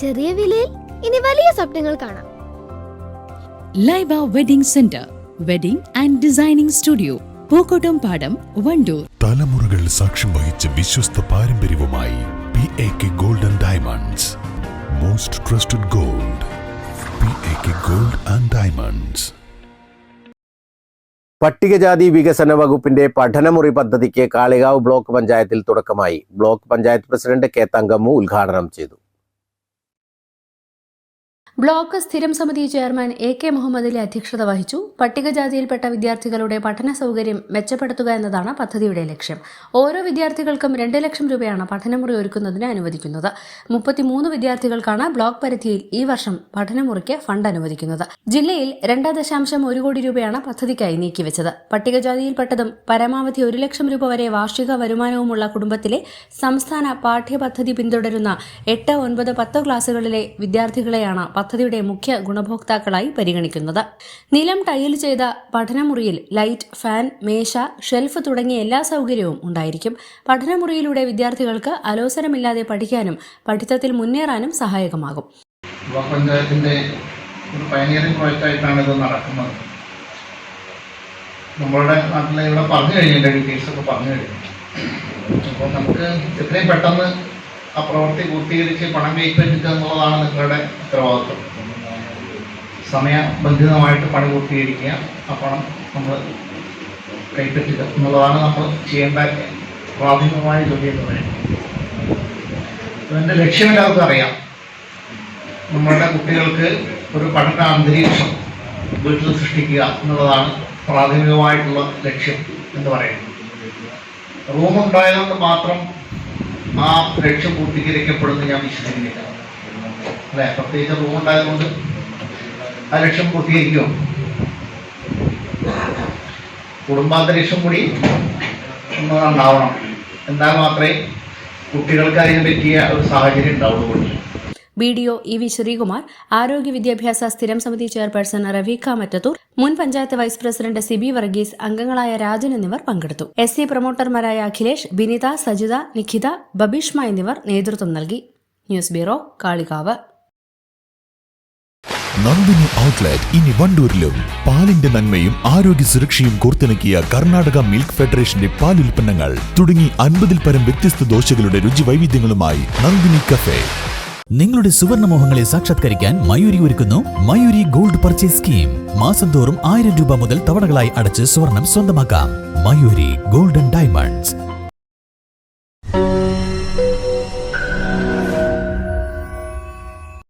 ചെറിയ വിലയിൽ ഇനി വലിയ സ്വപ്നങ്ങൾ കാണാം. Laiba wedding centre wedding and designing studio Pookkottumpadam Wandoor. തലമുറകൾ സാക്ഷ്യം വഹിച്ച വിശ്വസ്ത പാരമ്പര്യവുമായി P A K golden diamonds. Most trusted gold P A K gold and diamonds. പട്ടികജാതി വികസന വകുപ്പിന്റെ പഠനമുറി പദ്ധതിക്ക് കാളികാവ് ബ്ലോക്ക് പഞ്ചായത്തിൽ തുടക്കമായി. Block panchayat president K Thankammu ഉദ്ഘാടനം ചെയ്തു. ബ്ലോക്ക് സ്ഥിരം സമിതി ചെയർമാൻ എ കെ മുഹമ്മദിലെ അധ്യക്ഷത വഹിച്ചു. പട്ടികജാതിയിൽപ്പെട്ട വിദ്യാർത്ഥികളുടെ പഠന സൗകര്യം മെച്ചപ്പെടുത്തുക എന്നതാണ് പദ്ധതിയുടെ ലക്ഷ്യം. ഓരോ വിദ്യാർത്ഥികൾക്കും രണ്ട് ലക്ഷം രൂപയാണ് പഠനമുറി ഒരുക്കുന്നതിന് അനുവദിക്കുന്നത്. മുപ്പത്തിമൂന്ന് വിദ്യാർത്ഥികൾക്കാണ് ബ്ലോക്ക് പരിധിയിൽ ഈ വർഷം പഠനമുറിക്ക് ഫണ്ട് അനുവദിക്കുന്നത്. ജില്ലയിൽ രണ്ട് ദശാംശം ഒരു കോടി രൂപയാണ് പദ്ധതിക്കായി നീക്കിവെച്ചത്. പട്ടികജാതിയിൽപ്പെട്ടതും പരമാവധി ഒരു ലക്ഷം രൂപ വരെ വാർഷിക വരുമാനവുമുള്ള കുടുംബത്തിലെ സംസ്ഥാന പാഠ്യപദ്ധതി പിന്തുടരുന്ന എട്ട് ഒൻപത് പത്ത് ക്ലാസുകളിലെ വിദ്യാർത്ഥികളെയാണ് പദ്ധതിയുടെ മുഖ്യ ഗുണഭോക്താക്കളായി പരിഗണിക്കുന്നത്. നിലം ടൈൽ ചെയ്ത പഠനമുറിയിൽ ലൈറ്റ് ഫാൻ മേശ ഷെൽഫ് തുടങ്ങിയ എല്ലാ സൗകര്യവും ഉണ്ടായിരിക്കും. പഠനമുറിയിലൂടെ വിദ്യാർത്ഥികൾക്ക് അലോസരമില്ലാതെ പഠിക്കാനും പഠിത്തത്തിൽ മുന്നേറാനും സഹായകമാകും. പഞ്ചായത്തിന്റെ ഒരു പയനിയറിംഗ് പ്രോജക്റ്റായിട്ടാണ് ഇത് നടക്കുന്നത്. നമ്മളുടെ നാട്ടിൽ ഇവിടെ പറഞ്ഞു കഴിഞ്ഞു എന്റെ ഡീറ്റെയിൽസ് ഒക്കെ പറഞ്ഞു കഴിഞ്ഞു അപ്പോൾ നമുക്ക് എത്രയും പെട്ടെന്ന് ആ പ്രവൃത്തി പൂർത്തീകരിച്ച് പണം കൈപ്പറ്റുക എന്നുള്ളതാണ് നിങ്ങളുടെ ഉത്തരവാദിത്വം. സമയബന്ധിതമായിട്ട് പണി പൂർത്തീകരിക്കുക ആ പണം നമ്മൾ കൈപ്പറ്റുക എന്നുള്ളതാണ് നമ്മൾ ചെയ്യേണ്ട പ്രാഥമികമായ ജോലി എന്ന് പറയുന്നത്. എന്റെ ലക്ഷ്യം എല്ലാവർക്കും അറിയാം. നമ്മളുടെ കുട്ടികൾക്ക് ഒരു പഠന അന്തരീക്ഷം വീട്ടിൽ സൃഷ്ടിക്കുക എന്നുള്ളതാണ് പ്രാഥമികമായിട്ടുള്ള ലക്ഷ്യം എന്ന് പറയുന്നത്. റൂം ഉണ്ടായതുകൊണ്ട് മാത്രം ആ ലക്ഷ്യം പൂർത്തീകരിക്കപ്പെടുന്നു ഞാൻ വിശ്വസിക്കുന്നില്ല. അല്ലെ? പ്രത്യേകിച്ച് റൂം ഉണ്ടായതുകൊണ്ട് ആ ലക്ഷ്യം പൂർത്തീകരിക്കും കുടുംബാന്തരീക്ഷം കൂടി ഉണ്ടാവണം. എന്നാൽ മാത്രമേ കുട്ടികൾക്ക് അതിന് പറ്റിയ ഒരു സാഹചര്യം ഉണ്ടാവുള്ളൂ B D O E V Sreekumar ആരോഗ്യ വിദ്യാഭ്യാസ സ്ഥിരം സമിതി ചെയർപേഴ്സൺ റവീഖ മറ്റത്തൂർ മുൻ പഞ്ചായത്ത് വൈസ് പ്രസിഡന്റ് സിബി വർഗീസ് അംഗങ്ങളായ രാജൻ എന്നിവർ പങ്കെടുത്തു. എസ് സി പ്രൊമോട്ടർമാരായ അഖിലേഷ് ബിനിത സജിത നിഖിത ബബീഷ്മ എന്നിവർ നേതൃത്വം നൽകി. News bureau Kalikavu. Nandini outlet ഇനി വണ്ടൂരിലും. പാലിന്റെ നന്മയും ആരോഗ്യ സുരക്ഷയും കോർത്തിണക്കിയ കർണാടക മിൽക്ക് ഫെഡറേഷന്റെ പാൽ ഉൽപ്പന്നങ്ങൾ തുടങ്ങി അൻപതിൽ പരം വ്യത്യസ്ത ദോശകളുടെ രുചി വൈവിധ്യങ്ങളുമായി നന്ദിനി കഫേ. നിങ്ങളുടെ സുവർണമോഹങ്ങളെ സാക്ഷാത്കരിക്കാൻ മയൂരി ഒരുക്കുന്നു മയൂരി ഗോൾഡ് പർച്ചേസ് സ്കീം. മാസം തോറും ആയിരം രൂപ മുതൽ തവണകളായി അടച്ച് സ്വർണം സ്വന്തമാക്കാം. Mayuri golden diamonds.